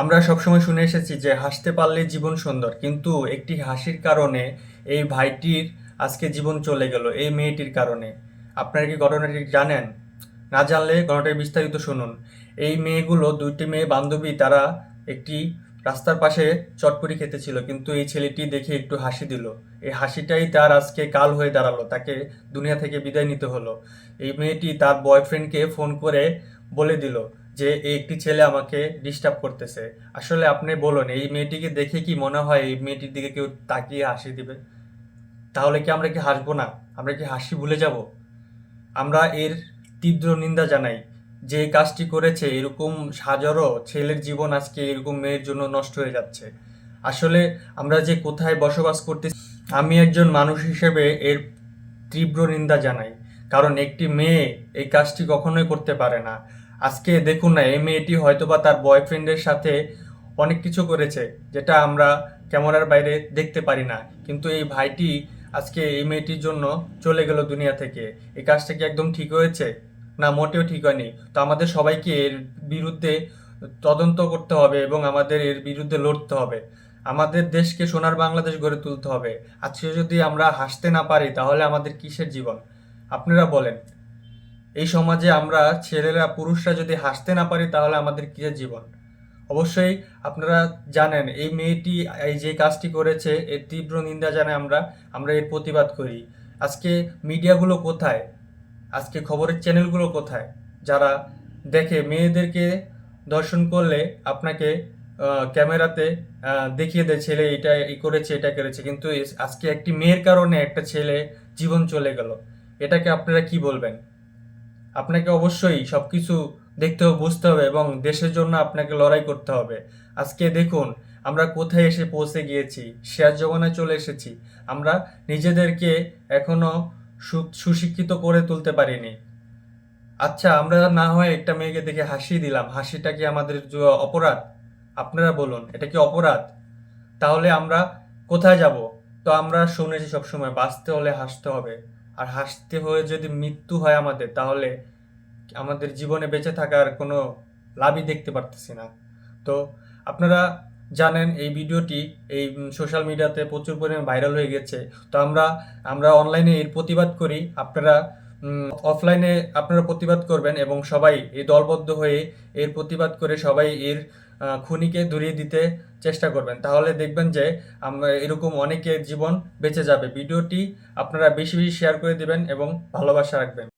আমরা সবসময় শুনে এসেছি যে হাসতে পারলে জীবন সুন্দর, কিন্তু একটি হাসির কারণে এই ভাইটির আজকে জীবন চলে গেল, এই মেয়েটির কারণে। আপনারা কি ঘটনাটি জানেন? না জানলে ঘটনাটি বিস্তারিত শুনুন। এই মেয়েগুলো দুইটি মেয়ে বান্ধবী, তারা একটি রাস্তার পাশে চটপটি খেতেছিল, কিন্তু এই ছেলেটি দেখে একটু হাসি দিল। এই হাসিটাই তার আজকে কাল হয়ে দাঁড়াল, তাকে দুনিয়া থেকে বিদায় নিতে হলো। এই মেয়েটি তার বয়ফ্রেন্ডকে ফোন করে বলে দিল যে একটি ছেলে আমাকে ডিস্টার্ব করতেছে। আসলে আপনি বলুন, এই মেয়েটিকে দেখে কি মনে হয় এই মেয়েটির দিকে কেউ তাকিয়ে হাসি দিবে? তাহলে কি আমরা কি হাসবো না? আমরা কি হাসি ভুলে যাব? আমরা এর তীব্র নিন্দা জানাই। যে কাজটি করেছে, এরকম হাজারো ছেলের জীবন আজকে এরকম মেয়ের জন্য নষ্ট হয়ে যাচ্ছে। আসলে আমরা যে কোথায় বসবাস করতে আমি একজন মানুষ হিসেবে এর তীব্র নিন্দা জানাই। কারণ একটি মেয়ে এই কাজটি কখনোই করতে পারে না। আজকে দেখুন না, এই মেয়েটি হয়তোবা তার বয়ফ্রেন্ডের সাথে অনেক কিছু করেছে, যেটা আমরা ক্যামেরার বাইরে দেখতে পারি না। কিন্তু এই ভাইটি আজকে এই মেয়েটির জন্য চলে গেল দুনিয়া থেকে। এই কাজটা কি একদম ঠিক হয়েছে? না, মোটেও ঠিক হয়নি। তো আমাদের সবাইকে এর বিরুদ্ধে তদন্ত করতে হবে এবং আমাদের এর বিরুদ্ধে লড়তে হবে। আমাদের দেশকে সোনার বাংলাদেশ গড়ে তুলতে হবে। আজকে যদি আমরা হাসতে না পারি, তাহলে আমাদের কিসের জীবন? আপনারা বলেন। এই সমাজে আমরা ছেলেরা, পুরুষরা যদি হাসতে না পারি, তাহলে আমাদের কিসের জীবন? অবশ্যই আপনারা জানেন, এই মেয়েটি, এই যে কাজটি করেছে, এর তীব্র নিন্দা জানাই আমরা আমরা এর প্রতিবাদ করি। আজকে মিডিয়াগুলো কোথায়? আজকে খবরের চ্যানেলগুলো কোথায়? যারা দেখে মেয়েদেরকে দর্শন করলে আপনাকে ক্যামেরাতে দেখিয়ে দেয়, ছেলে এটা এই করেছে, এটা করেছে। কিন্তু আজকে একটি মেয়ের কারণে একটা ছেলে জীবন চলে গেল। এটাকে আপনারা কি বলবেন? আপনাকে অবশ্যই সব কিছু দেখতে হবে, বুঝতে হবে এবং দেশের জন্য আপনাকে লড়াই করতে হবে। আজকে দেখুন, আমরা কোথায় এসে পৌঁছে গিয়েছি, শেয়ার জমানায় চলে এসেছি। আমরা নিজেদেরকে এখনও সুশিক্ষিত করে তুলতে পারিনি। আচ্ছা আমরা না হয় একটা মেয়েকে দেখে হাসি দিলাম। হাসিটা কি আমাদের অপরাধ? আপনারা বলুন, এটা কি অপরাধ? তাহলে আমরা কোথায় যাব? তো আমরা শুনেছি সবসময়, বাঁচতে হলে হাসতে হবে। আর হাসতে হয়ে যদি মৃত্যু হয় আমাদের, তাহলে আমাদের জীবনে বেঁচে থাকার কোনো লাভই দেখতে পারতেছি না। তো আপনারা জানেন এই ভিডিওটি এই সোশ্যাল মিডিয়াতে প্রচুর পরিমাণে ভাইরাল হয়ে গেছে। তো আমরা আমরা অনলাইনে এর প্রতিবাদ করি। আপনারা অফলাইনে আপনারা প্রতিবাদ করবেন এবং সবাই এই দলবদ্ধ হয়ে এর প্রতিবাদ করে সবাই এর খুনিকে ধরিয়ে দিতে চেষ্টা করবেন। তাহলে দেখবেন যে আমরা এরকম অনেকের জীবন বেঁচে যাবে। ভিডিওটি আপনারা বেশি বেশি শেয়ার করে দেবেন এবং ভালোবাসা রাখবেন।